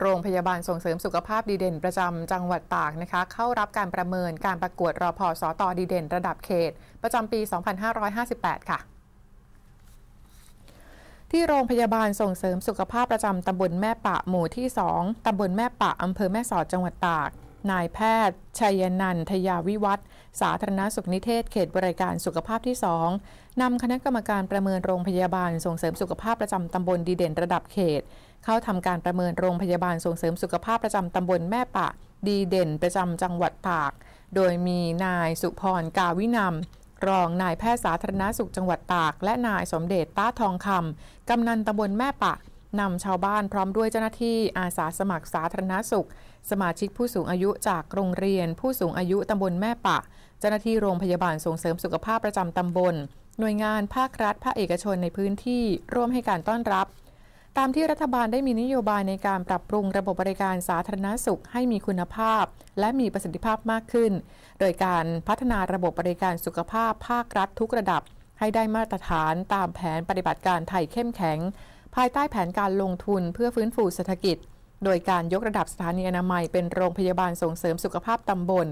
โรงพยาบาลส่งเสริมสุขภาพดีเด่นประจำจังหวัดตากนะคะ เข้ารับการประเมินการประกวดรอพอสอตอดีเด่นระดับเขต ประจำปี 2558 ค่ะที่โรงพยาบาลส่งเสริมสุขภาพประจำตำบลแม่ปะหมู่ที่ 2 ตำบลแม่ปะอำเภอแม่สอดจังหวัดตาก นายแพทย์ ชัยนันทยาวิวัฒสาธารณสุขนิเทศเขตบริการสุขภาพที่ 2นำคณะกรรมการประเมินโรงพยาบาลส่งเสริมสุขภาพประจำตำบลดีเด่นระดับเขต เข้าทำการประเมินโรงพยาบาลส่งเสริมสุขภาพประจำตำบลแม่ปะ ดีเด่นประจำจังหวัดตาก โดยมีนายสุพรกาวินำรองนายแพทย์สาธารณสุขจังหวัดตาก และนายสมเด็จต้าทองคำกำนันตำบลแม่ปะ นำชาวบ้านพร้อมด้วยเจ้าหน้าที่อาสาสมัครสาธารณสุข สมาชิกผู้สูงอายุจากโรงเรียน ผู้สูงอายุตำบลแม่ปะ เจ้าหน้าที่โรงพยาบาลส่งเสริมสุขภาพประจำตำบล หน่วยงานภาครัฐภาคเอกชนในพื้นที่ร่วมให้การต้อนรับ ตามที่รัฐบาลได้มีนโยบายในการปรับปรุงระบบบริการสาธารณสุขให้มีคุณภาพ และมีประสิทธิภาพมากขึ้น โดยการพัฒนาระบบบริการสุขภาพภาครัฐทุกระดับ ให้ได้มาตรฐานตามแผนปฏิบัติการไทยเข้มแข็ง ภายใต้แผนการลงทุนเพื่อฟื้นฟูเศรษฐกิจ โดยการยกระดับสถานีอนามัยเป็นโรงพยาบาลส่งเสริมสุขภาพตำบล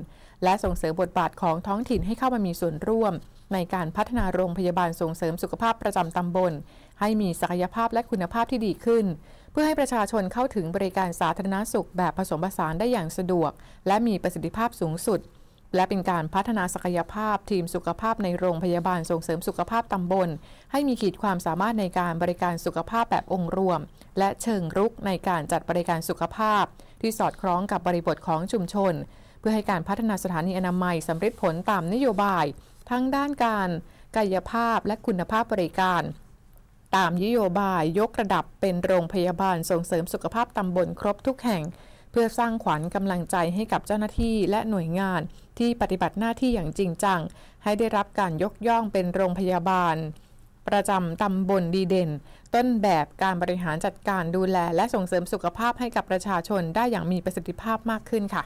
และส่งเสริมบทบาทของท้องถิ่นให้เข้ามามีส่วนร่วม ในการพัฒนาโรงพยาบาลส่งเสริมสุขภาพประจำตำบล ให้มีศักยภาพและคุณภาพที่ดีขึ้น เพื่อให้ประชาชนเข้าถึงบริการสาธารณสุขแบบผสมผสานได้อย่างสะดวก และมีประสิทธิภาพสูงสุด และเป็นการพัฒนาศักยภาพทีมสุขภาพในโรงพยาบาลส่งเสริมสุขภาพตำบล ให้มีขีดความสามารถในการบริการสุขภาพแบบองค์รวม และเชิงรุกในการจัดบริการสุขภาพ ที่สอดคล้องกับบริบทของชุมชน เพื่อให้การพัฒนาสถานีอนามัยสำเร็จผลตามนโยบาย ทั้งด้านการกายภาพและคุณภาพบริการ ตามนโยบายยกระดับเป็นโรงพยาบาลส่งเสริมสุขภาพตำบลครบทุกแห่ง พื่อสร้างขวัญกำลังใจให้กับเจ้าหน้าที่และหน่วยงาน ที่ปฏิบัติหน้าที่อย่างจริงจัง ให้ได้รับการยกย่องเป็นโรงพยาบาล ประจำตำบลดีเด่น ต้นแบบการบริหารจัดการดูแล และส่งเสริมสุขภาพให้กับประชาชนได้อย่างมีประสิทธิภาพมากขึ้นค่ะ